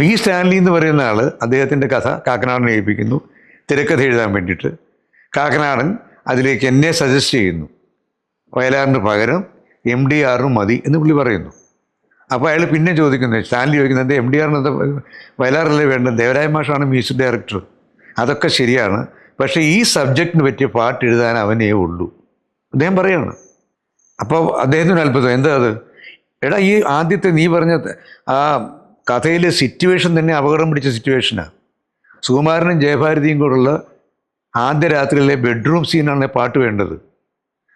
T Stanley എന്ന് പറയുന്ന ആൾ അദ്ദേഹത്തിന്റെ കഥ കാക്കനാടനെ ഏൽപ്പിക്കുന്നു. തിരക്കഥ എഴുതാൻ വേണ്ടിയിട്ട്. കാക്കനാടൻ അതിലേക്ക് എന്നെ സജസ്റ്റ് ചെയ്യുന്നു. വയലാറിന് പകരം എം ഡി ആറും മതി എന്ന് പുള്ളി പറയുന്നു. അപ്പോൾ അയാൾ പിന്നെ ചോദിക്കുന്നത് സ്റ്റാൻലി ചോദിക്കുന്നത് എം ഡി ആറിന് വയലാറല്ലേ വേണ്ടത്? ദേവരായ മാഷാണ് മ്യൂസിക് ഡയറക്ടർ. അതൊക്കെ ശരിയാണ്. പക്ഷേ ഈ സബ്ജക്റ്റിന് പറ്റിയ പാട്ട് എഴുതാൻ അവനേ ഉള്ളൂ. അദ്ദേഹം പറയാണ്. അപ്പോൾ അദ്ദേഹത്തിന് അത്ഭുതം. എന്താ അത്? എടാ ഈ ആദ്യത്തെ നീ പറഞ്ഞ ആ കഥയിലെ സിറ്റുവേഷൻ തന്നെ അപകടം പിടിച്ച സിറ്റുവേഷനാണ് സുകുമാരനും ജയഭാരതിയും കൂടെയുള്ള ആദ്യ രാത്രിയിലെ ബെഡ്റൂം സീനാണ് പാട്ട് വേണ്ടത്.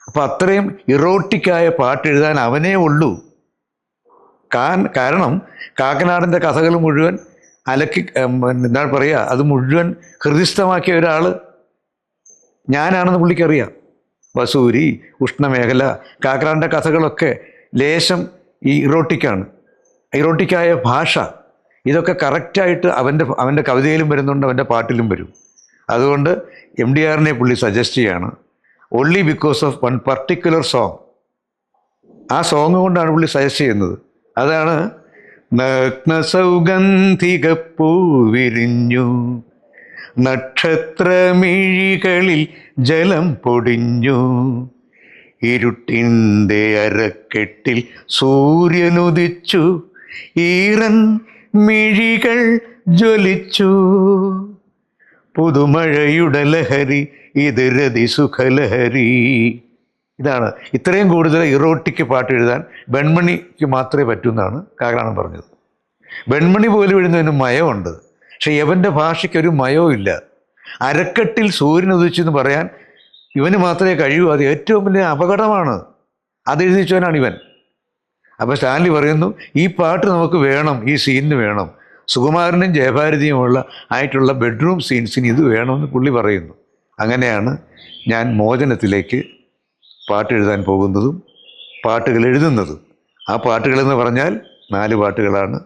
അപ്പോൾ അത്രയും ഇറോട്ടിക്കായ പാട്ട് എഴുതാൻ അവനേ ഉള്ളൂ. കാരണം കാക്കനാടിന്റെ കഥകൾ മുഴുവൻ അലക്കി എന്താണ് പറയുക അത് മുഴുവൻ ഹൃദിസ്ഥമാക്കിയ ഒരാൾ ഞാനാണെന്ന് പുള്ളിക്കറിയാം. വസൂരി ഉഷ്ണമേഖല കാക്കനാടിന്റെ കഥകളൊക്കെ ലേശം ഈ ഇറോട്ടിക്കാണ് ഇറോട്ടിക്കായ ഭാഷ. ഇതൊക്കെ കറക്റ്റായിട്ട് അവന്റെ അവന്റെ കവിതയിലും വരുന്നുണ്ട് അവന്റെ പാട്ടിലും വരും. അതുകൊണ്ട് എം ഡി ആറിനെ പുള്ളി സജസ്റ്റ് ചെയ്യാണ്. Only because of one particular song ആ സോങ് കൊണ്ടാണ് പുള്ളി സജസ്റ്റ് ചെയ്യുന്നത്. അതാണ് നഗ്ന സൗഗന്ധിക വിരിഞ്ഞു നക്ഷത്രമിഴികളിൽ ജലം പൊടിഞ്ഞു. ഇരുട്ടിന്റെ അരക്കെട്ടിൽ സൂര്യനുദിച്ചു. ഈറൻ മിഴികൾ ജ്വലിച്ചു. പുതുമഴയുടെ ലഹരി ഇത് രതി സുഖലഹരി. ഇതാണ് ഇത്രയും കൂടുതൽ ഇറോട്ടിക്ക് പാട്ട് എഴുതാൻ വെൺമണിക്ക് മാത്രമേ പറ്റൂ എന്നാണ് കാരണമാണ് പറഞ്ഞത്. വെൺമണി പോലും എഴുതുന്നതിന് മയമുണ്ട്. പക്ഷെ യവന്റെ ഭാഷയ്ക്കൊരു മയവും ഇല്ല. അരക്കെട്ടിൽ സൂര്യൻ ഉദിച്ചു എന്ന് പറയാൻ ഇവന് മാത്രമേ കഴിയൂ. അത് ഏറ്റവും വലിയ അപകടമാണ്. അത് എഴുതിച്ചവനാണ് ഇവൻ. അപ്പോൾ സ്റ്റാൻലി പറയുന്നു ഈ പാട്ട് നമുക്ക് വേണം ഈ സീനിന് വേണം. സുകുമാരനും ജയഭാരതിയുമുള്ള ആയിട്ടുള്ള ബെഡ്റൂം സീൻസിന് ഇത് വേണമെന്ന് പുള്ളി പറയുന്നു. അങ്ങനെയാണ് ഞാൻ മോചനത്തിലേക്ക് പാട്ട് എഴുതാൻ പോകുന്നതും പാട്ടുകൾ എഴുതുന്നതും. ആ പാട്ടുകളെന്ന് പറഞ്ഞാൽ നാല് പാട്ടുകളാണ്.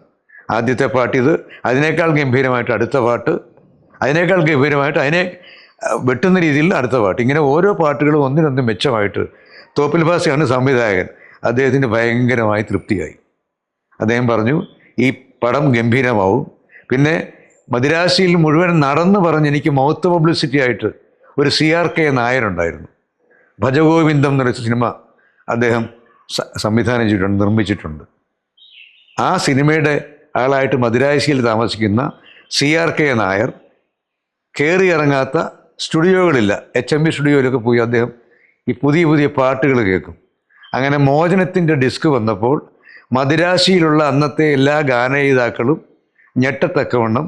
ആദ്യത്തെ പാട്ട് ഇത് അതിനേക്കാൾ ഗംഭീരമായിട്ട് അടുത്ത പാട്ട് അതിനേക്കാൾ ഗംഭീരമായിട്ട് അതിനെ വെട്ടുന്ന രീതിയിൽ അടുത്ത പാട്ട്. ഇങ്ങനെ ഓരോ പാട്ടുകളും ഒന്നിനൊന്ന് മെച്ചമായിട്ട്. തോപ്പിൽ ഭാസിയാണ് സംവിധായകൻ. അദ്ദേഹത്തിന് ഭയങ്കരമായി തൃപ്തിയായി. അദ്ദേഹം പറഞ്ഞു ഈ പടം ഗംഭീരമാവും. പിന്നെ മദിരാശിയിൽ മുഴുവൻ നടന്നു പറഞ്ഞ് എനിക്ക് മൗത്ത് പബ്ലിസിറ്റി ആയിട്ട് ഒരു സി ആർ കെ നായരുണ്ടായിരുന്നു. ഭജഗോവിന്ദം എന്നൊരു സിനിമ അദ്ദേഹം സംവിധാനം ചെയ്തിട്ടുണ്ട് നിർമ്മിച്ചിട്ടുണ്ട്. ആ സിനിമയുടെ ആളായിട്ട് മദിരാശിയിൽ താമസിക്കുന്ന സി ആർ കെ നായർ കയറി ഇറങ്ങാത്ത സ്റ്റുഡിയോകളില്ല. എച്ച് എം ബി സ്റ്റുഡിയോയിലൊക്കെ പോയി അദ്ദേഹം ഈ പുതിയ പുതിയ പാട്ടുകൾ കേൾക്കും. അങ്ങനെ മോചനത്തിന്റെ ഡിസ്ക് വന്നപ്പോൾ മദിരാശിയിലുള്ള അന്നത്തെ എല്ലാ ഗാനയിതാക്കളും ഞെട്ടത്തക്കവണ്ണം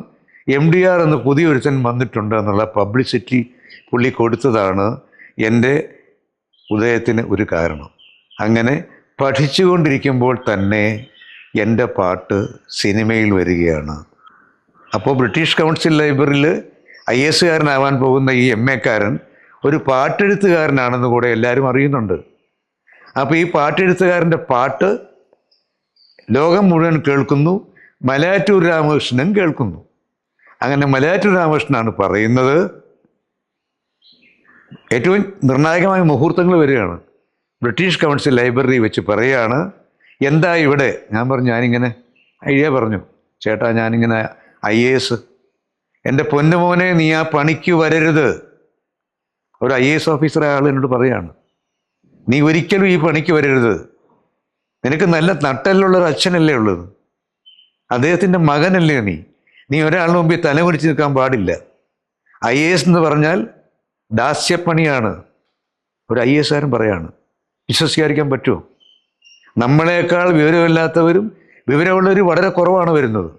എം ഡി ആർ എന്ന് പുതിയൊരുത്തൻ വന്നിട്ടുണ്ട് എന്നുള്ള പബ്ലിസിറ്റി പുള്ളി കൊടുത്തതാണ് എന്റെ ഉദയത്തിന് ഒരു കാരണം. അങ്ങനെ പഠിച്ചുകൊണ്ടിരിക്കുമ്പോൾ തന്നെ എന്റെ പാട്ട് സിനിമയിൽ വരികയാണ്. അപ്പോൾ ബ്രിട്ടീഷ് കൗൺസിൽ ലൈബ്രറിയിൽ ഐ എസ് കാരനാവാൻ പോകുന്ന ഈ എം എക്കാരൻ ഒരു പാട്ടെഴുത്തുകാരനാണെന്ന് കൂടെ എല്ലാവരും അറിയുന്നുണ്ട്. അപ്പോൾ ഈ പാട്ടെഴുത്തുകാരന്റെ പാട്ട് ലോകം മുഴുവൻ കേൾക്കുന്നു മലയാറ്റൂർ രാമകൃഷ്ണൻ കേൾക്കുന്നു. അങ്ങനെ മലയാറ്റൂർ രാമകൃഷ്ണനാണ് പറയുന്നത്. ഏറ്റവും നിർണായകമായ മുഹൂർത്തങ്ങൾ വരികയാണ്. ബ്രിട്ടീഷ് കൗൺസിൽ ലൈബ്രറി വെച്ച് പറയുകയാണ് എന്താ ഇവിടെ? ഞാൻ പറഞ്ഞു ഞാനിങ്ങനെ അയ്യേ പറഞ്ഞു ചേട്ടാ ഞാനിങ്ങനെ ഐ എ എസ്. എന്റെ പൊന്നുമോനെ നീ ആ പണിക്ക് വരരുത്. ഒരു ഐ എ എസ് ഓഫീസർ ആൾ എന്നോട് പറയാണ് നീ ഒരിക്കലും ഈ പണിക്ക് വരരുത്. നിനക്ക് നല്ല നട്ടലുള്ള ഒരു അച്ഛനല്ലേ ഉള്ളത്. അദ്ദേഹത്തിന്റെ മകനല്ലേ നീ. നീ ഒരാളുടെ മുമ്പിൽ തല കുടിച്ച് നിൽക്കാൻ പാടില്ല. ഐ എ എസ് എന്ന് പറഞ്ഞാൽ ദാസ്യപ്പണിയാണ്. ഒരു ഐ എസ് ആരും പറയാണ്. വിശ്വസിക്കാതിരിക്കാൻ പറ്റുമോ? നമ്മളെക്കാൾ വിവരമില്ലാത്തവരും വിവരമുള്ളവർ വളരെ കുറവാണ് വരുന്നത്.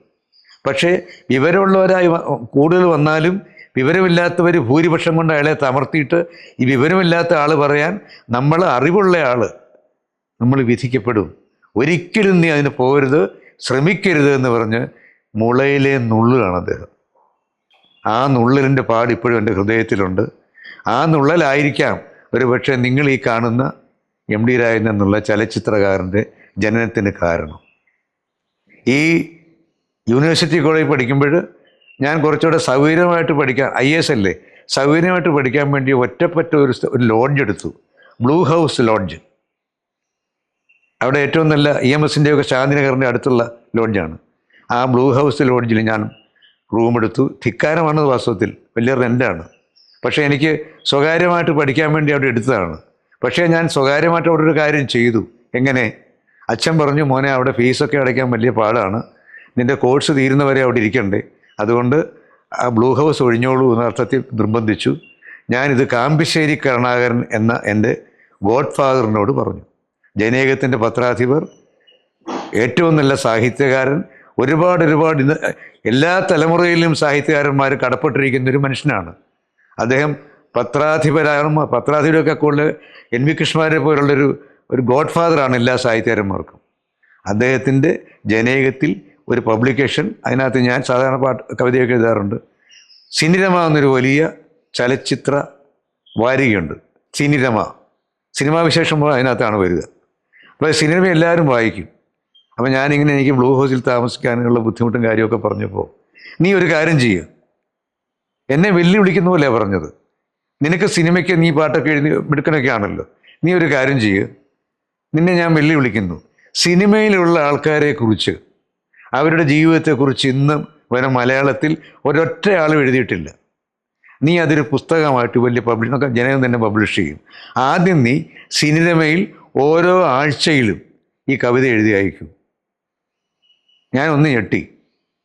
പക്ഷേ വിവരമുള്ളവരായി കൂടുതൽ വന്നാലും വിവരമില്ലാത്തവർ ഭൂരിപക്ഷം കൊണ്ട് അയാളെ തമർത്തിയിട്ട് ഈ വിവരമില്ലാത്ത ആൾ പറയാൻ നമ്മൾ അറിവുള്ള ആൾ നമ്മൾ വിധിക്കപ്പെടും. ഒരിക്കലും നീ അതിന് പോകരുത് ശ്രമിക്കരുത് എന്ന് പറഞ്ഞ് മുളയിലെ നുള്ളുകയാണ് അദ്ദേഹം. ആ നുള്ളലിന്റെ പാട് ഇപ്പോഴും എന്റെ ഹൃദയത്തിലുണ്ട്. ആ നുള്ളലായിരിക്കാം ഒരു പക്ഷേ നിങ്ങൾ ഈ കാണുന്ന എം ഡി രായൻ എന്നുള്ള ചലച്ചിത്രകാരന്റെ ജനനത്തിന് കാരണം. ഈ യൂണിവേഴ്സിറ്റി കോളേജിൽ പഠിക്കുമ്പോൾ ഞാൻ കുറച്ചുകൂടെ സൗകര്യമായിട്ട് പഠിക്കാൻ ഐ എസ് അല്ലേ? സൗകര്യമായിട്ട് പഠിക്കാൻ വേണ്ടി ഒറ്റപ്പറ്റ ഒരു ഒരു ലോഡ്ജ് എടുത്തു. ബ്ലൂ ഹൗസ് ലോഡ്ജ് അവിടെ ഏറ്റവും നല്ല ഇ എം എസിന്റെ ഒക്കെ ശാന്തിനഗറിന്റെ അടുത്തുള്ള ലോഡ്ജാണ് ആ ബ്ലൂ ഹൗസ് ലോഡ്ജിൽ ഞാൻ റൂം എടുത്തു. ധിക്കാരമാണ് വാസ്തവത്തിൽ. വലിയ റെന്റാണ് പക്ഷേ എനിക്ക് സ്വകാര്യമായിട്ട് പഠിക്കാൻ വേണ്ടി അവിടെ എടുത്തതാണ്. പക്ഷേ ഞാൻ സ്വകാര്യമായിട്ട് അവിടെ ഒരു കാര്യം ചെയ്തു. എങ്ങനെ? അച്ഛൻ പറഞ്ഞു മോനെ അവിടെ ഫീസൊക്കെ അടയ്ക്കാൻ വലിയ പാടാണ്. നിന്റെ കോഴ്സ് തീരുന്നവരെ അവിടെ ഇരിക്കണ്ടേ? അതുകൊണ്ട് ആ ബ്ലൂ ഹൗസ് ഒഴിഞ്ഞോളൂ എന്ന അർത്ഥത്തിൽ നിർബന്ധിച്ചു. ഞാനിത് കാമ്പിശ്ശേരി കരുണാകരൻ എന്ന എന്റെ ഗോഡ് ഫാദറിനോട് പറഞ്ഞു. ജനേകത്തിന്റെ പത്രാധിപർ ഏറ്റവും നല്ല സാഹിത്യകാരൻ ഒരുപാട് ഒരുപാട് ഇന്ന് എല്ലാ തലമുറയിലും സാഹിത്യകാരന്മാർ കടപ്പെട്ടിരിക്കുന്ന ഒരു മനുഷ്യനാണ്. അദ്ദേഹം പത്രാധിപരാണ് പത്രാധിപരൊക്കെ കൂടുതൽ എൻ വി കൃഷ്ണമാരെ പോലുള്ളൊരു ഒരു ഗോഡ് ഫാദറാണ് എല്ലാ സാഹിത്യകാരന്മാർക്കും. അദ്ദേഹത്തിന്റെ ജനേകത്തിൽ ഒരു പബ്ലിക്കേഷൻ അതിനകത്ത് ഞാൻ സാധാരണ പാട്ട് കവിതയൊക്കെ എഴുതാറുണ്ട്. സിനിരമ എന്നൊരു വലിയ ചലച്ചിത്ര വാരികയുണ്ട്. സിനിരമ സിനിമാ വിശേഷം അതിനകത്താണ് വരിക. അപ്പോൾ സിനിമ എല്ലാവരും വായിക്കും. അപ്പോൾ ഞാനിങ്ങനെ എനിക്ക് ബ്ലൂ ഹൗസിൽ താമസിക്കാനുള്ള ബുദ്ധിമുട്ടും കാര്യമൊക്കെ പറഞ്ഞപ്പോൾ നീ ഒരു കാര്യം ചെയ്യുക എന്നെ വെല്ലുവിളിക്കുന്ന പോലെ പറഞ്ഞത്. നിനക്ക് സിനിമയ്ക്ക് നീ പാട്ടൊക്കെ എഴുതി എടുക്കണൊക്കെ ആണല്ലോ. നീ ഒരു കാര്യം ചെയ്യുക നിന്നെ ഞാൻ വെല്ലുവിളിക്കുന്നു. സിനിമയിലുള്ള ആൾക്കാരെ കുറിച്ച് അവരുടെ ജീവിതത്തെക്കുറിച്ച് ഇന്നും വരെ മലയാളത്തിൽ ഒരൊറ്റ ആളും എഴുതിയിട്ടില്ല. നീ അതൊരു പുസ്തകമായിട്ട് വലിയ പബ്ലിഷ് ജനകം തന്നെ പബ്ലിഷ് ചെയ്യും. ആദ്യം നീ സിനിമയിൽ ഓരോ ആഴ്ചയിലും ഈ കവിത എഴുതി അയക്കും. ഞാൻ ഒന്ന് ഞെട്ടി.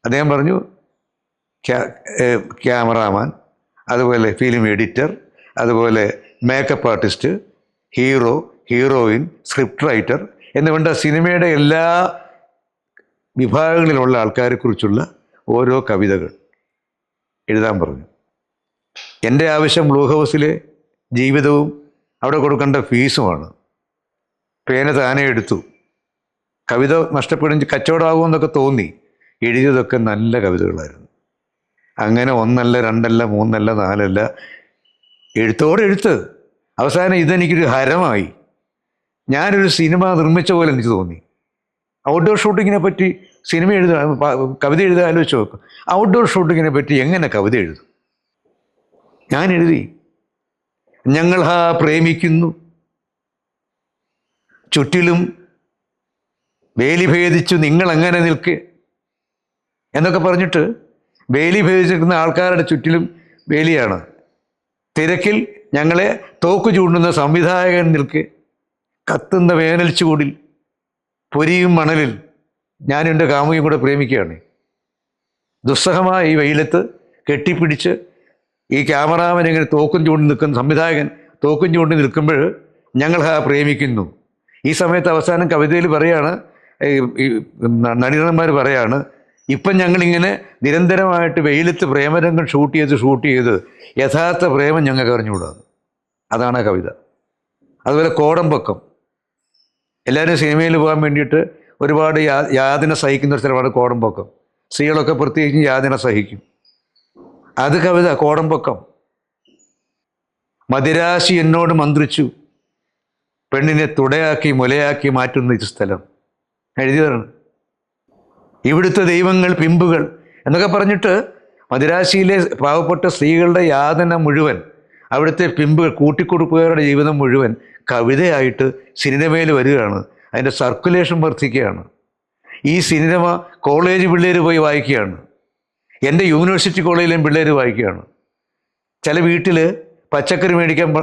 അദ്ദേഹം പറഞ്ഞു ക്യാ- ക്യാമറാമാൻ അതുപോലെ ഫിലിം എഡിറ്റർ അതുപോലെ makeup artist hero heroine script writer എന്നുകൊണ്ട് സിനിമയുടെ എല്ലാ വിഭാഗങ്ങളിലുള്ള ആൾക്കാരെക്കുറിച്ചുള്ള ഓരോ കവിതകൾ എഴുതാൻ പറഞ്ഞു. എന്റെ ആവശ്യം ബ്ലൂ ഹൗസിലെ ജീവിതവും അവിടെ കൊടുക്കേണ്ട ഫീസുമാണ്. പേന താനേ എടുത്തു. കവിത നഷ്ടപ്പെടും കച്ചവടമാകുമെന്നൊക്കെ തോന്നി. എഴുതിയതൊക്കെ നല്ല കവിതകളായിരുന്നു. അങ്ങനെ ഒന്നല്ല രണ്ടല്ല മൂന്നല്ല നാലല്ല എഴുത്തോടെ എഴുത്ത്. അവസാനം ഇതെനിക്കൊരു ഹരമായി. ഞാനൊരു സിനിമ നിർമ്മിച്ച പോലെ എനിക്ക് തോന്നി. ഔട്ട്ഡോർ ഷൂട്ടിങ്ങിനെ പറ്റി സിനിമ എഴുതുക കവിത എഴുതാൻ ആലോചിച്ച് നോക്കും. ഔട്ട്ഡോർ ഷൂട്ടിങ്ങിനെ പറ്റി എങ്ങനെ കവിത എഴുതും? ഞാൻ എഴുതി. ഞങ്ങൾ ഹാ പ്രേമിക്കുന്നു. ചുറ്റിലും വേലി ഭേദിച്ചു നിങ്ങൾ അങ്ങനെ നിൽക്ക്? എന്നൊക്കെ പറഞ്ഞിട്ട് വേലി ഭേദിച്ചിരിക്കുന്ന ആൾക്കാരുടെ ചുറ്റിലും വേലിയാണ്. തിരക്കിൽ ഞങ്ങളെ തോക്ക് ചൂണ്ടുന്ന സംവിധായകൻ നിൽക്കെ. കത്തുന്ന വേനൽ ചൂടിൽ പൊരിയും മണലിൽ ഞാൻ എന്റെ കാമുകയും കൂടെ പ്രേമിക്കുകയാണ്. ദുസ്സഹമായ ഈ വെയിലത്ത് കെട്ടിപ്പിടിച്ച് ഈ ക്യാമറാമൻ ഇങ്ങനെ തോക്കും ചൂണ്ടി നിൽക്കുന്ന സംവിധായകൻ തോക്കും ചൂണ്ടി നിൽക്കുമ്പോൾ ഞങ്ങൾ ആ പ്രേമിക്കുന്നു. ഈ സമയത്ത് അവസാനം കവിതയിൽ പറയാണ് ഈ നടീനന്മാർ പറയാണ് ഇപ്പം ഞങ്ങളിങ്ങനെ നിരന്തരമായിട്ട് വെയിലത്ത് പ്രേമരംഗം ഷൂട്ട് ചെയ്ത് ഷൂട്ട് ചെയ്ത് യഥാർത്ഥ പ്രേമം ഞങ്ങൾക്ക് അറിഞ്ഞുകൂടാ. അതാണ് ആ കവിത. അതുപോലെ കോടമ്പക്കം. എല്ലാവരും സിനിമയിൽ പോകാൻ വേണ്ടിയിട്ട് ഒരുപാട് യാ യാതന സഹിക്കുന്ന ഒരു സ്ഥലമാണ് കോടമ്പൊക്കം. സ്ത്രീകളൊക്കെ പ്രത്യേകിച്ച് യാതന സഹിക്കും. അത് കവിത കോടമ്പൊക്കം. മദിരാശി എന്നോട് മന്ത്രിച്ചു. പെണ്ണിനെ തുടയാക്കി മുലയാക്കി മാറ്റുന്ന ഈ സ്ഥലം. എഴുതിയതാണ്. ഇവിടുത്തെ ദൈവങ്ങൾ പിമ്പുകൾ എന്നൊക്കെ പറഞ്ഞിട്ട് മദിരാശിയിലെ പാവപ്പെട്ട സ്ത്രീകളുടെ യാതന മുഴുവൻ അവിടുത്തെ പിമ്പുകൾ കൂട്ടിക്കൊടുപ്പുകാരുടെ ജീവിതം മുഴുവൻ കവിതയായിട്ട് സിനിമയിൽ വരികയാണ്. അതിന്റെ സർക്കുലേഷൻ വർദ്ധിക്കുകയാണ്. ഈ സിനിമ കോളേജ് പിള്ളേർ പോയി വായിക്കുകയാണ്. എന്റെ യൂണിവേഴ്സിറ്റി കോളേജിലെയും പിള്ളേർ വായിക്കുകയാണ്. ചില വീട്ടിൽ പച്ചക്കറി മേടിക്കാൻ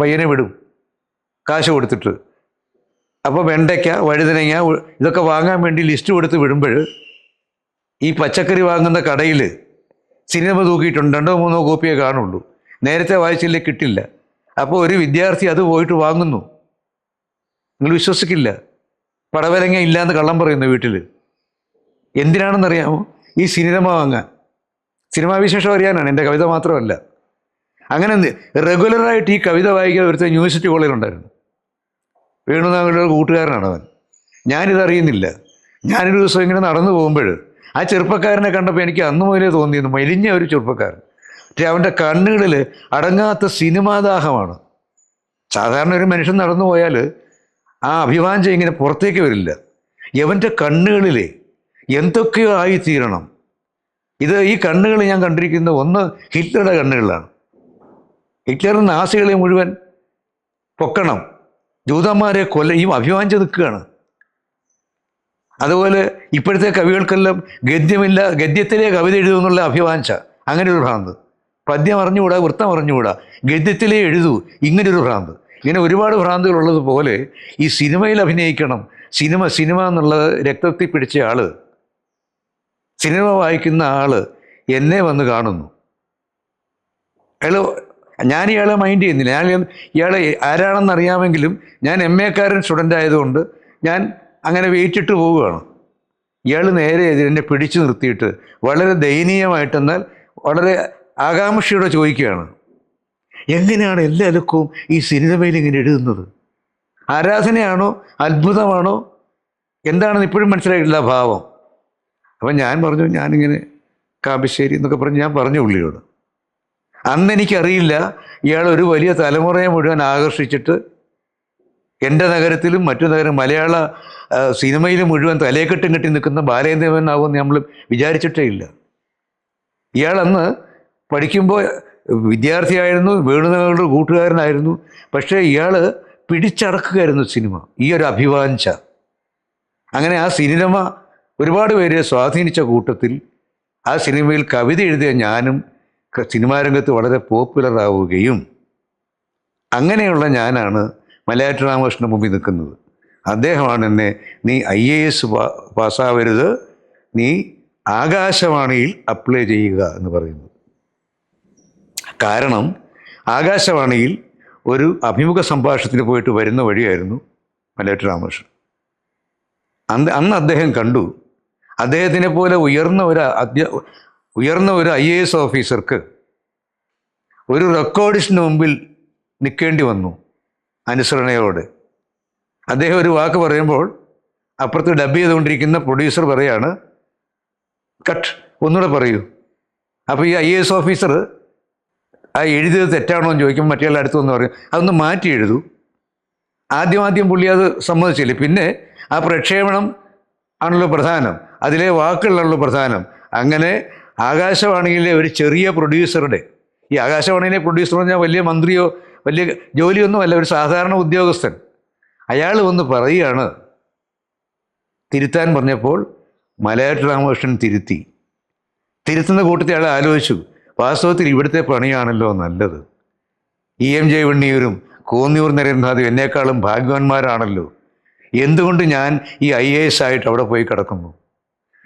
പയ്യനെ വിടും. കാശ് കൊടുത്തിട്ട്. അപ്പോൾ വെണ്ടയ്ക്ക വഴുതനങ്ങ ഇതൊക്കെ വാങ്ങാൻ വേണ്ടി ലിസ്റ്റ് കൊടുത്ത് വിടുമ്പോൾ ഈ പച്ചക്കറി വാങ്ങുന്ന കടയിൽ സിനിമ തൂക്കിയിട്ടുണ്ട്. രണ്ടോ മൂന്നോ കോപ്പിയേ കാണുള്ളൂ. നേരത്തെ വായിച്ചില്ലേ കിട്ടില്ല. അപ്പോൾ ഒരു വിദ്യാർത്ഥി അത് പോയിട്ട് വാങ്ങുന്നു. നിങ്ങൾ വിശ്വസിക്കില്ല. പടവലങ്ങ ഇല്ലാന്ന് കള്ളം പറയുന്നു വീട്ടിൽ എന്തിനാണെന്നറിയാമോ? ഈ സിനിമ വാങ്ങാൻ. സിനിമാ വിശേഷം അറിയാനാണ് എന്റെ കവിത മാത്രമല്ല. അങ്ങനെ റെഗുലറായിട്ട് ഈ കവിത വായിക്കാൻ ഒരുത്തൻ യൂണിവേഴ്സിറ്റി കോളേജിലുണ്ടായിരുന്നു വേണുനാഗരുടെ കൂട്ടുകാരനാണ് അവൻ. ഞാനിതറിയുന്നില്ല. ഞാനൊരു ദിവസം ഇങ്ങനെ നടന്നു പോകുമ്പോൾ ആ ചെറുപ്പക്കാരനെ കണ്ടപ്പോൾ എനിക്ക് അന്ന് മുതലേ തോന്നിയിരുന്നു മെലിഞ്ഞ ഒരു ചെറുപ്പക്കാരൻ. പക്ഷേ അവന്റെ കണ്ണുകളിൽ അടങ്ങാത്ത സിനിമാദാഹമാണ് സാധാരണ ഒരു മനുഷ്യൻ നടന്നു പോയാൽ ആ അഭിവാഞ്ചം ഇങ്ങനെ പുറത്തേക്ക് വരില്ല. യവന്റെ കണ്ണുകളിലെ എന്തൊക്കെയോ ആയിത്തീരണം. ഇത് ഈ കണ്ണുകൾ ഞാൻ കണ്ടിരിക്കുന്ന ഒന്ന് ഹിറ്റ്ലറുടെ കണ്ണുകളിലാണ്. ഹിറ്റ്ലർ നാസികളെ മുഴുവൻ പൊക്കണം. ജൂതന്മാരെ കൊല്ല ഈ അഭിമാനിച്ച് നിൽക്കുകയാണ്. അതുപോലെ ഇപ്പോഴത്തെ കവികൾക്കെല്ലാം ഗദ്യമില്ല ഗദ്യത്തിലെ കവിത എഴുതുമെന്നുള്ള അഭിവാഞ്ച അങ്ങനെ ഒരു ഭ്രാന്ത് പദ്യം അറിഞ്ഞുകൂടാ വൃത്തം അറിഞ്ഞുകൂടാ. ഗദ്യത്തിലേ എഴുതൂ ഇങ്ങനൊരു ഭ്രാന്ത്. ഇങ്ങനെ ഒരുപാട് ഭ്രാന്തുകൾ ഉള്ളതുപോലെ ഈ സിനിമയിൽ അഭിനയിക്കണം സിനിമ സിനിമ എന്നുള്ളത് രക്തത്തിൽ പിടിച്ച ആൾ സിനിമ വായിക്കുന്ന ആൾ എന്നെ വന്ന് കാണുന്നു. അയാൾ ഞാൻ ഇയാളെ മൈൻഡ് ചെയ്യുന്നില്ല. ഞാൻ ഇയാളെ ആരാണെന്ന് അറിയാമെങ്കിലും ഞാൻ എം എക്കാരൻ സ്റ്റുഡന്റ് ആയതുകൊണ്ട് ഞാൻ അങ്ങനെ വെയിറ്റിട്ട് പോവുകയാണ്. ഇയാൾ നേരെ എന്നെ പിടിച്ചു നിർത്തിയിട്ട് വളരെ ദയനീയമായിട്ടെന്നാൽ വളരെ ആകാംക്ഷയോടെ ചോദിക്കുകയാണ്. എങ്ങനെയാണ് എല്ലാ അലക്കവും ഈ സിനിമയിൽ ഇങ്ങനെ എഴുതുന്നത്? ആരാധനയാണോ അത്ഭുതമാണോ? എന്താണെന്ന് ഇപ്പോഴും മനസ്സിലായിട്ടില്ല ഭാവം. അപ്പം ഞാൻ പറഞ്ഞു ഞാനിങ്ങനെ കാമ്പശ്ശേരി എന്നൊക്കെ പറഞ്ഞ് ഞാൻ പറഞ്ഞു പുള്ളിയോട് അന്ന് എനിക്കറിയില്ല ഇയാൾ ഒരു വലിയ തലമുറയെ മുഴുവൻ ആകർഷിച്ചിട്ട് എന്റെ നഗരത്തിലും മറ്റു നഗരം മലയാള സിനിമയിലും മുഴുവൻ തലയെക്കെട്ടും കെട്ടി നിൽക്കുന്ന ബാലേന്ദ്രൻ ആവുമെന്ന് നമ്മൾ വിചാരിച്ചിട്ടേ ഇല്ല. ഇയാൾ അന്ന് പഠിക്കുമ്പോൾ വിദ്യാർത്ഥിയായിരുന്നു വേണുനകളുടെ കൂട്ടുകാരനായിരുന്നു. പക്ഷേ ഇയാൾ പിടിച്ചടക്കുകയായിരുന്നു സിനിമ ഈ ഒരു അഭിവാഞ്ച. അങ്ങനെ ആ സിനിമ ഒരുപാട് പേരെ സ്വാധീനിച്ച കൂട്ടത്തിൽ ആ സിനിമയിൽ കവിത എഴുതിയ ഞാനും സിനിമാ രംഗത്ത് വളരെ പോപ്പുലർ ആവുകയും അങ്ങനെയുള്ള ഞാനാണ് മലയാറ്റ രാമകൃഷ്ണൻ മുമ്പിൽ നിൽക്കുന്നത്. അദ്ദേഹമാണ് എന്നെ നീ ഐ എ എസ് പാസ്സാവരുത്. നീ ആകാശവാണിയിൽ അപ്ലൈ ചെയ്യുക എന്ന് പറയുന്നത്. കാരണം ആകാശവാണിയിൽ ഒരു അഭിമുഖ സംഭാഷണത്തിന് പോയിട്ട് വരുന്ന വഴിയായിരുന്നു മലയാറ്റ രാമകൃഷ്ണൻ. അന്ന് അന്ന് അദ്ദേഹം കണ്ടു. അദ്ദേഹത്തിനെ പോലെ ഉയർന്ന ഒരു അധ്യ ഉയർന്ന ഒരു ഐ എ എസ് ഓഫീസർക്ക് ഒരു റെക്കോർഡിസ്റ്റിന് മുമ്പിൽ നിൽക്കേണ്ടി വന്നു അനുസരണയോട്. അദ്ദേഹം ഒരു വാക്ക് പറയുമ്പോൾ അപ്പുറത്ത് ഡബ് ചെയ്തുകൊണ്ടിരിക്കുന്ന പ്രൊഡ്യൂസർ പറയാണ് കട്ട് ഒന്നുകൂടെ പറയൂ. അപ്പോൾ ഈ ഐ എ എസ് ഓഫീസർ ആ എഴുതിയത് തെറ്റാണോ എന്ന് ചോദിക്കുമ്പോൾ മറ്റേ അടുത്ത് വന്ന് പറയും അതൊന്ന് മാറ്റി എഴുതൂ. ആദ്യം ആദ്യം പുള്ളി അത് സമ്മതിച്ചില്ല. പിന്നെ ആ പ്രക്ഷേപണം ആണല്ലോ പ്രധാനം അതിലെ വാക്കുകളാണല്ലോ പ്രധാനം. അങ്ങനെ ആകാശവാണിയിലെ ഒരു ചെറിയ പ്രൊഡ്യൂസറുടെ ഈ ആകാശവാണിയിലെ പ്രൊഡ്യൂസർ എന്ന് പറഞ്ഞാൽ വലിയ മന്ത്രിയോ വലിയ ജോലിയൊന്നുമല്ല ഒരു സാധാരണ ഉദ്യോഗസ്ഥൻ. അയാൾ വന്ന് പറയുകയാണ് തിരുത്താൻ പറഞ്ഞപ്പോൾ മലയാറ്റ രാമകൃഷ്ണൻ തിരുത്തി. തിരുത്തുന്ന കൂട്ടത്തെ അയാൾ ആലോചിച്ചു വാസ്തവത്തിൽ ഇവിടുത്തെ പണിയാണല്ലോ നല്ലത്. ഇ എം ജെ വെണ്ണിയൂരും കോന്നിയൂർ നരേന്ദ്രനാഥും എന്നേക്കാളും ഭാഗ്യവാന്മാരാണല്ലോ. എന്തുകൊണ്ട് ഞാൻ ഈ ഐ എ എസ് ആയിട്ട് അവിടെ പോയി കിടക്കുന്നു?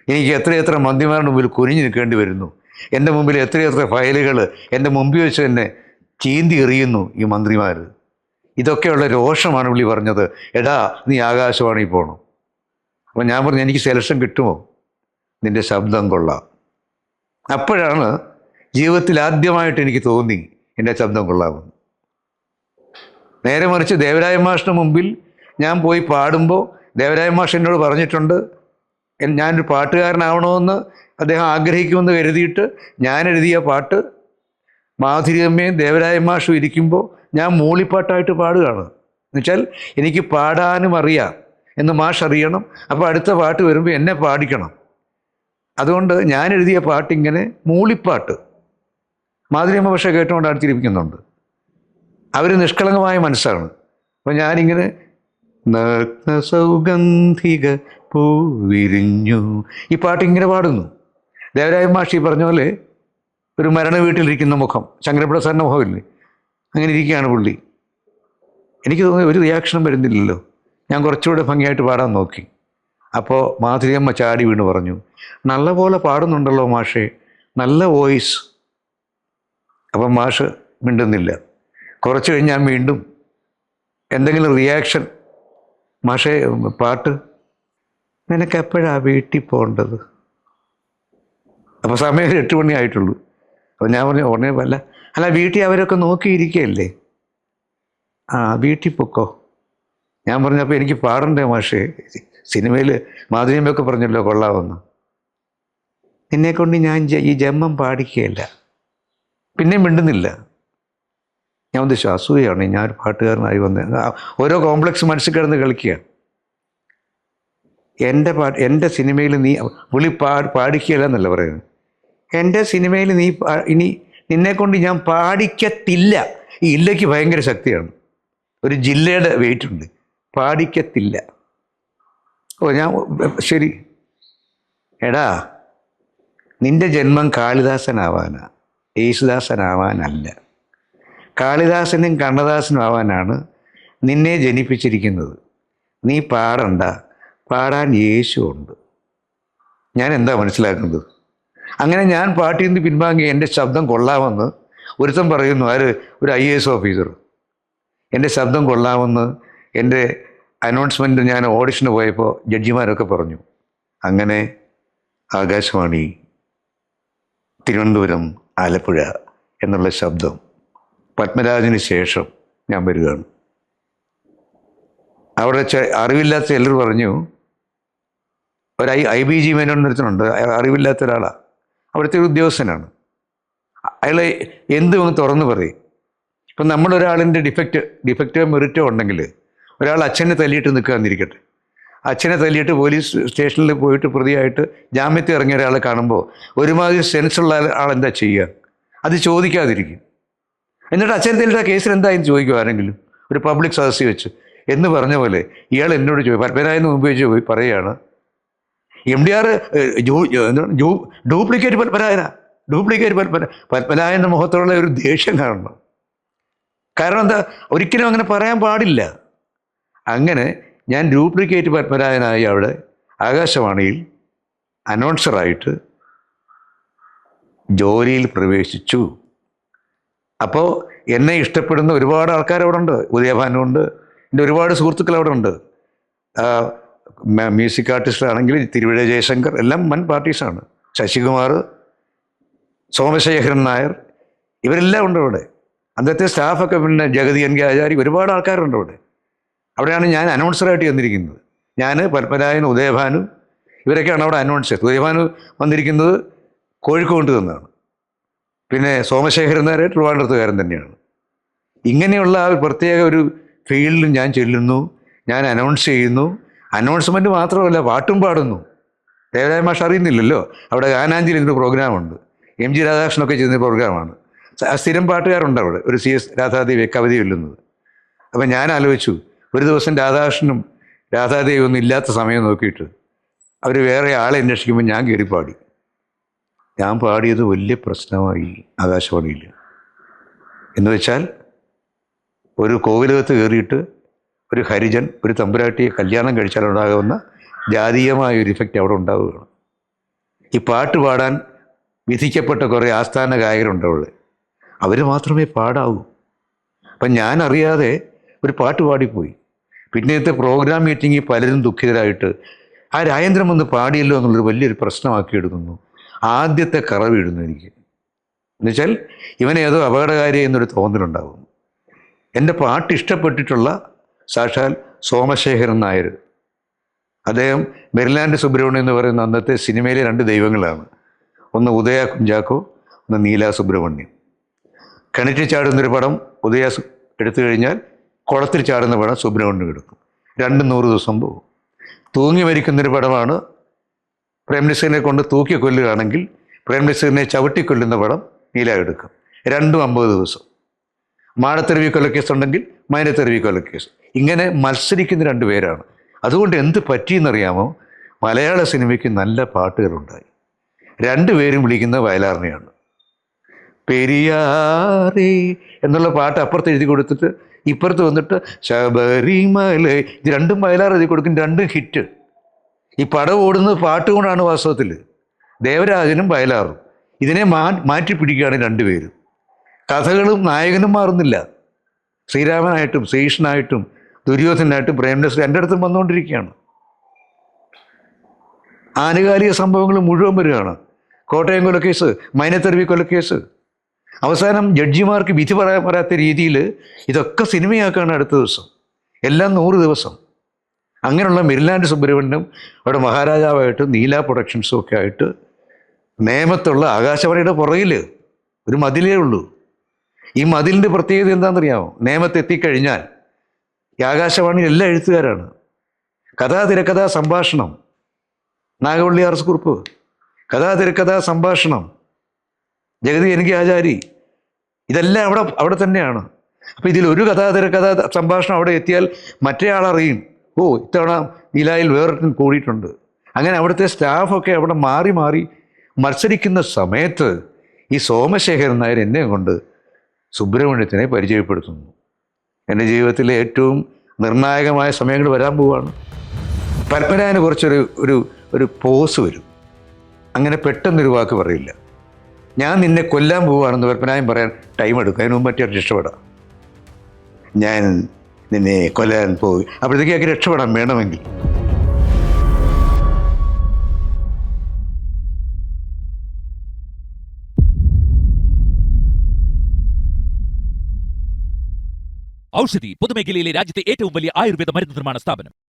എനിക്ക് എത്രയെത്ര മന്ത്രിമാരുടെ മുമ്പിൽ കുനിഞ്ഞു നിൽക്കേണ്ടി വരുന്നു? എന്റെ മുമ്പിൽ എത്രയെത്ര ഫയലുകൾ എന്റെ മുമ്പിൽ വെച്ച് തന്നെ ചീന്തി എറിയുന്നു ഈ മന്ത്രിമാർ? ഇതൊക്കെയുള്ള രോഷമാണ് പുള്ളി പറഞ്ഞത്. എടാ നീ ആകാശവാണി പോകണം അപ്പം ഞാൻ പറഞ്ഞു എനിക്ക് സെലക്ഷൻ കിട്ടുമോ? നിന്റെ ശബ്ദം കൊള്ളാം. അപ്പോഴാണ് ജീവിതത്തിൽ ആദ്യമായിട്ട് എനിക്ക് തോന്നി എന്റെ ശബ്ദം കൊള്ളാമെന്ന്. നേരെ മറിച്ച് ദേവരായ മാഷിന് മുമ്പിൽ ഞാൻ പോയി പാടുമ്പോൾ ദേവരായ മാഷ് എന്നോട് പറഞ്ഞിട്ടുണ്ട് ഞാനൊരു പാട്ടുകാരനാവണമെന്ന് അദ്ദേഹം ആഗ്രഹിക്കുമെന്ന് കരുതിയിട്ട് ഞാൻ എഴുതിയ പാട്ട് മാധുര്യമ്മയും ദേവരായ മാഷും ഇരിക്കുമ്പോൾ ഞാൻ മൂളിപ്പാട്ടായിട്ട് പാടുകയാണ്. എന്നുവെച്ചാൽ എനിക്ക് പാടാനും അറിയാം എന്ന് മാഷ് അറിയണം. അപ്പോൾ അടുത്ത പാട്ട് വരുമ്പോൾ എന്നെ പാടിക്കണം. അതുകൊണ്ട് ഞാൻ എഴുതിയ പാട്ടിങ്ങനെ മൂളിപ്പാട്ട്. മാധുര്യമ്മ പക്ഷേ കേട്ടുകൊണ്ട് അടുത്തിരിപ്പിക്കുന്നുണ്ട്. അവർ നിഷ്കളങ്കമായ മനസ്സാണ്. അപ്പം ഞാനിങ്ങനെ നഗ്ന സൗഗന്ധിക പൂവിരിഞ്ഞു. ഈ പാട്ട് ഇങ്ങനെ പാടുന്നു. ദേവരായ മാഷി പറഞ്ഞ പോലെ ഒരു മരണ വീട്ടിലിരിക്കുന്ന മുഖം ശങ്കരപ്രസാദിന്റെ മുഖമില്ലേ? അങ്ങനെ ഇരിക്കുകയാണ് പുള്ളി. എനിക്ക് തോന്നി ഒരു റിയാക്ഷനും വരുന്നില്ലല്ലോ. ഞാൻ കുറച്ചുകൂടെ ഭംഗിയായിട്ട് പാടാൻ നോക്കി. അപ്പോൾ മാധുരിയമ്മ ചാടി വീണ് പറഞ്ഞു നല്ല പോലെ പാടുന്നുണ്ടല്ലോ മാഷേ നല്ല വോയിസ് അപ്പം മാഷ് മിണ്ടുന്നില്ല. കുറച്ച് കഴിഞ്ഞാൽ വീണ്ടും എന്തെങ്കിലും റിയാക്ഷൻ മാഷേ പാട്ട്? നിനക്കെപ്പോഴാണ് വീട്ടിൽ പോകേണ്ടത്? അപ്പോൾ സമയം എട്ട് മണി ആയിട്ടുള്ളൂ. അപ്പോൾ ഞാൻ പറഞ്ഞു ഉടനെ വല്ല അല്ല വീട്ടിൽ അവരൊക്കെ നോക്കിയിരിക്കുകയല്ലേ ആ വീട്ടിൽ പൊക്കോ. ഞാൻ പറഞ്ഞു പറഞ്ഞപ്പോൾ എനിക്ക് പാടണ്ടേ മാഷേ? സിനിമയിൽ മാധുര്യമൊക്കെ പറഞ്ഞല്ലോ കൊള്ളാമെന്ന്. നിന്നെക്കൊണ്ട് ഞാൻ ഈ ജന്മം പാടിക്കുകയില്ല. പിന്നെ മിണ്ടുന്നില്ല. ഞാൻ ഉദ്ദേശിച്ചു അസൂയാണ് ഞാൻ ഒരു പാട്ടുകാരനായി വന്നത് ഓരോ കോംപ്ലക്സ് മനസ്സിൽ കിടന്ന് കളിക്കുക. എന്റെ പാട്ട് എന്റെ സിനിമയിൽ നീ വിളി പാ പാടിക്കുകയല്ല എന്നല്ല പറയുന്നത്. എന്റെ സിനിമയിൽ നീ പാ- ഇനി നിന്നെ കൊണ്ട് ഞാൻ പാടിക്കത്തില്ല. ഈ ഇല്ലയ്ക്ക് ഭയങ്കര ശക്തിയാണ്. ഒരു ജില്ലയുടെ വെയിറ്റ് ഉണ്ട്. പാടിക്കത്തില്ല. ഓ ഞാൻ ശരി. എടാ നിന്റെ ജന്മം കാളിദാസനാവാനാ. യേശുദാസനാവാനല്ല. കാളിദാസനും കണ്ണദാസനും ആവാനാണ് നിന്നെ ജനിപ്പിച്ചിരിക്കുന്നത്. നീ പാടണ്ട. പാടാൻ യേശു ഉണ്ട് ഞാൻ എന്താ മനസ്സിലാക്കുന്നത്? അങ്ങനെ ഞാൻ പാട്ടിൽ നിന്ന് പിൻവാങ്ങി എന്റെ ശബ്ദം കൊള്ളാമെന്ന് ഒരുത്തൻ പറയുന്നു. ആര്? ഒരു ഐ എ എസ് ഓഫീസർ. എന്റെ ശബ്ദം കൊള്ളാമെന്ന് എന്റെ അനൗൺസ്മെന്റ് ഞാൻ ഓഡിഷന് പോയപ്പോൾ ജഡ്ജിമാരൊക്കെ പറഞ്ഞു. അങ്ങനെ ആകാശവാണി തിരുവനന്തപുരം ആലപ്പുഴ എന്നുള്ള ശബ്ദം പത്മരാജന് ശേഷം ഞാൻ വരികയാണ്. അവിടെ അറിവില്ലാത്ത ചിലർ പറഞ്ഞു ഒരു I I B G Menon നിർത്തുന്നുണ്ട് അറിവില്ലാത്ത ഒരാളാണ് അവിടുത്തെ ഒരു ഉദ്യോഗസ്ഥനാണ്. അയാൾ എന്ത് ഒന്ന് തുറന്നു പറയും. ഇപ്പം നമ്മളൊരാളിന്റെ ഡിഫക്റ്റ് ഡിഫക്റ്റോ മെറിറ്റോ ഉണ്ടെങ്കിൽ ഒരാൾ അച്ഛനെ തല്ലിയിട്ട് നിൽക്കാന്നിരിക്കട്ടെ അച്ഛനെ തല്ലിയിട്ട് പോലീസ് സ്റ്റേഷനിൽ പോയിട്ട് പ്രതിയായിട്ട് ജാമ്യത്തിൽ ഇറങ്ങിയ ഒരാളെ കാണുമ്പോൾ ഒരുമാതിരി സെൻസുള്ള ആളെന്താ ചെയ്യുക? അത് ചോദിക്കാതിരിക്കും എന്നിട്ട് അച്ഛനെ തല്ലിയിട്ട് ആ കേസിൽ എന്തായാലും ചോദിക്കും ആരെങ്കിലും? ഒരു പബ്ലിക് സദസ്സിൽ വെച്ച്. എന്ന് പറഞ്ഞ പോലെ ഇയാൾ എന്നോട് ചോദിക്കും പത്മനായെന്ന് മുമ്പ് വെച്ച് പോയി പറയുകയാണ്. എം ഡി ആർ ഡ്യൂപ്ലിക്കേറ്റ് പത്മനായന ഡ്യൂപ്ലിക്കേറ്റ് പത്മന പത്മനായന്റെ മുഖത്തുള്ള ഒരു ദേഷ്യം കാണണം കാരണം എന്താ? ഒരിക്കലും അങ്ങനെ പറയാൻ പാടില്ല. അങ്ങനെ ഞാൻ ഡ്യൂപ്ലിക്കേറ്റ് പത്മരാജനായി അവിടെ ആകാശവാണിയിൽ അനൗൺസറായിട്ട് ജോലിയിൽ പ്രവേശിച്ചു. അപ്പോൾ എന്നെ ഇഷ്ടപ്പെടുന്ന ഒരുപാട് ആൾക്കാർ അവിടെ ഉണ്ട് ഉദയഭാനുണ്ട് എന്റെ ഒരുപാട് സുഹൃത്തുക്കൾ അവിടെ ഉണ്ട് മ്യൂസിക് ആർട്ടിസ്റ്റ് ആണെങ്കിൽ തിരുവിഴ ജയശങ്കർ എല്ലാം വൻ പാർട്ടീസാണ്. ശശികുമാർ സോമശേഖരൻ നായർ ഇവരെല്ലാം ഉണ്ട് അവിടെ. അന്നത്തെ സ്റ്റാഫൊക്കെ പിന്നെ ജഗതി എൻ കെ ആചാരി ഒരുപാട് ആൾക്കാരുണ്ട് അവിടെ. അവിടെയാണ് ഞാൻ അനൗൺസറായിട്ട് ചെന്നിരിക്കുന്നത് ഞാൻ പത്മരായനും ഉദയഭാനു ഇവരൊക്കെയാണ് അവിടെ അനൗൺസ് ചെയ്തത്. ഉദയഭാനു വന്നിരിക്കുന്നത് കോഴിക്കോട് നിന്നാണ്. പിന്നെ സോമശേഖരൻ നേരെ ട്രിവാൻഡ്രത്തുകാരൻ തന്നെയാണ്. ഇങ്ങനെയുള്ള ഒരു പ്രത്യേക ഒരു ഫീൽഡിൽ ഞാൻ ചെല്ലുന്നു. ഞാൻ അനൗൺസ് ചെയ്യുന്നു. അനൗൺസ്മെന്റ് മാത്രമല്ല പാട്ടും പാടുന്നു. ദേവരായ മാഷ് അറിയുന്നില്ലല്ലോ? അവിടെ ഗാനാഞ്ജലി എന്നൊരു പ്രോഗ്രാമുണ്ട് എം ജി രാധാകൃഷ്ണനൊക്കെ ചെയ്യുന്ന പ്രോഗ്രാമാണ് സ്ഥിരം പാട്ടുകാരുണ്ട് അവിടെ. ഒരു സി എസ് രാധാദേവി കവിത ചൊല്ലുന്നത് അപ്പം ഞാൻ ആലോചിച്ചു ഒരു ദിവസം രാധാകൃഷ്ണനും രാധാദേവി ഒന്നും ഇല്ലാത്ത സമയം നോക്കിയിട്ട് അവർ വേറെ ആളെ അന്വേഷിക്കുമ്പോൾ ഞാൻ കയറി പാടി. ഞാൻ പാടിയത് വലിയ പ്രശ്നമായി ആകാശവാണിയിൽ എന്ന് വെച്ചാൽ ഒരു കോവിലകത്ത് കയറിയിട്ട് ഒരു ഹരിജൻ ഒരു തമ്പുരാട്ടിയെ കല്യാണം കഴിച്ചാൽ ഉണ്ടാകുന്ന ജാതീയമായ ഒരു ഇഫക്റ്റ് അവിടെ ഉണ്ടാവുകയാണ്. ഈ പാട്ട് പാടാൻ വിധിക്കപ്പെട്ട കുറേ ആസ്ഥാന ഗായകരുണ്ട് അവിടെ അവർ മാത്രമേ പാടാവൂ. അപ്പം ഞാനറിയാതെ ഒരു പാട്ട് പാടിപ്പോയി. പിന്നത്തെ പ്രോഗ്രാം മീറ്റിങ്ങിൽ പലരും ദുഃഖിതരായിട്ട് ആ രാജേന്ദ്രൻ വന്ന് പാടിയല്ലോ എന്നുള്ളൊരു വലിയൊരു പ്രശ്നമാക്കി എടുക്കുന്നു. ആദ്യത്തെ കറവിടുന്നു എനിക്ക്. എന്നുവെച്ചാൽ ഇവനേതോ അപകടകാരി എന്നൊരു തോന്നലുണ്ടാകും എന്റെ പാട്ട് ഇഷ്ടപ്പെട്ടിട്ടുള്ള സാക്ഷാൽ സോമശേഖരൻ നായർ. അദ്ദേഹം മെരിലാൻഡ് സുബ്രഹ്മണ്യം എന്ന് പറയുന്ന അന്നത്തെ സിനിമയിലെ രണ്ട് ദൈവങ്ങളാണ്. ഒന്ന് ഉദയ കുഞ്ചാക്കോ ഒന്ന് നീല സുബ്രഹ്മണ്യം. കിണറ്റിൽ ചാടുന്നൊരു പടം ഉദയ എടുത്തു കഴിഞ്ഞാൽ കുളത്തിൽ ചാടുന്ന പടം സുബ്രഹ്മണ്യം എടുക്കും രണ്ടും നൂറ് ദിവസം പോകും. തൂങ്ങി മരിക്കുന്നൊരു പടമാണ് പ്രേംനസീറിനെ കൊണ്ട് തൂക്കി കൊല്ലുകയാണെങ്കിൽ പ്രേംനസീറിനെ ചവിട്ടി കൊല്ലുന്ന പടം നീല എടുക്കും. രണ്ടും അമ്പത് ദിവസം. മാടത്തെരുവി കൊലക്കേസ് ഉണ്ടെങ്കിൽ മൈനത്തെരുവി കൊലക്കേസ് ഇങ്ങനെ മത്സരിക്കുന്ന രണ്ട് പേരാണ്. അതുകൊണ്ട് എന്ത് പറ്റിയെന്നറിയാമോ? മലയാള സിനിമയ്ക്ക് നല്ല പാട്ടുകളുണ്ടായി. രണ്ടുപേരും വിളിക്കുന്ന വയലാറിനെയാണ്. പെരിയാറേ എന്നുള്ള പാട്ട് അപ്പുറത്ത് എഴുതി കൊടുത്തിട്ട് ഇപ്പുറത്ത് വന്നിട്ട് ശബരിമല. ഇത് രണ്ടും വയലാർ എഴുതി കൊടുക്കും രണ്ടും ഹിറ്റ്. ഈ പടം ഓടുന്നത് പാട്ട് കൊണ്ടാണ് വാസ്തവത്തിൽ ദേവരാജനും വയലാറും. ഇതിനെ മാ മാറ്റി പിടിക്കുകയാണ് രണ്ടുപേരും കഥകളും നായകനും മാറുന്നില്ല. ശ്രീരാമനായിട്ടും ശ്രീകൃഷ്ണനായിട്ടും ദുര്യോധനായിട്ടും പ്രേംനസ് എന്റെ അടുത്തും വന്നുകൊണ്ടിരിക്കുകയാണ്. ആനുകാലിക സംഭവങ്ങൾ മുഴുവൻ വരികയാണ്. കോട്ടയം കൊലക്കേസ് മൈനത്തെരുവി കൊലക്കേസ് അവസാനം ജഡ്ജിമാർക്ക് വിധി പറയാൻ പറയാത്ത രീതിയിൽ ഇതൊക്കെ സിനിമയാക്കുകയാണ് അടുത്ത ദിവസം. എല്ലാം നൂറ് ദിവസം. അങ്ങനെയുള്ള മെരിലാൻഡ് സുബ്രഹ്മണ്യം അവിടെ മഹാരാജാവായിട്ട് നീല പ്രൊഡക്ഷൻസും ഒക്കെ ആയിട്ട് നേമത്തുള്ള ആകാശവാണിയുടെ പുറകിൽ ഒരു മതിലേ ഉള്ളൂ. ഈ മതിലിന്റെ പ്രത്യേകത എന്താണെന്നറിയാമോ? നേമത്ത് എത്തിക്കഴിഞ്ഞാൽ ഈ ആകാശവാണിയിൽ എല്ലാ എഴുത്തുകാരാണ്. കഥാ തിരക്കഥാ സംഭാഷണം. നാഗവള്ളി ആർസ് കുറിപ്പ്. കഥാ തിരക്കഥാ സംഭാഷണം. ജഗതി എനിക്ക് ആചാരി. ഇതെല്ലാം അവിടെ അവിടെ തന്നെയാണ്. അപ്പോൾ ഇതിൽ ഒരു കഥാ കഥ സംഭാഷണം അവിടെ എത്തിയാൽ മറ്റേ ആൾ അറിയും ഓ ഇത്തവണ ഇലായിൽ വേറൊരുത്തൻ കൂടിയിട്ടുണ്ട്. അങ്ങനെ അവിടുത്തെ സ്റ്റാഫൊക്കെ അവിടെ മാറി മാറി മത്സരിക്കുന്ന സമയത്ത് ഈ സോമശേഖരൻ നായർ എന്നെ കൊണ്ട് സുബ്രഹ്മണ്യത്തിനെ പരിചയപ്പെടുത്തുന്നു. എന്റെ ജീവിതത്തിലെ ഏറ്റവും നിർണായകമായ സമയങ്ങൾ വരാൻ പോവുകയാണ് പത്മനാഭന് കുറച്ചൊരു ഒരു ഒരു പോസ് വരും. അങ്ങനെ പെട്ടെന്നൊരു വാക്ക് പറയില്ല. ഞാൻ നിന്നെ കൊല്ലാൻ പോവുകയാണെന്ന് പത്മനാഭൻ പറയാൻ ടൈം എടുക്കും. അതിന് മുമ്പ് മറ്റേ രക്ഷപ്പെടാം. ഞാൻ നിന്നെ കൊല്ലാൻ പോകും അപ്പോഴത്തേക്ക് എനിക്ക് രക്ഷപ്പെടാൻ വേണമെങ്കിൽ. ഔഷധി പൊതുമേഖലയിലെ രാജ്യത്തെ ഏറ്റവും വലിയ ആയുർവേദ മരുന്ന് നിർമ്മാണ സ്ഥാപനം.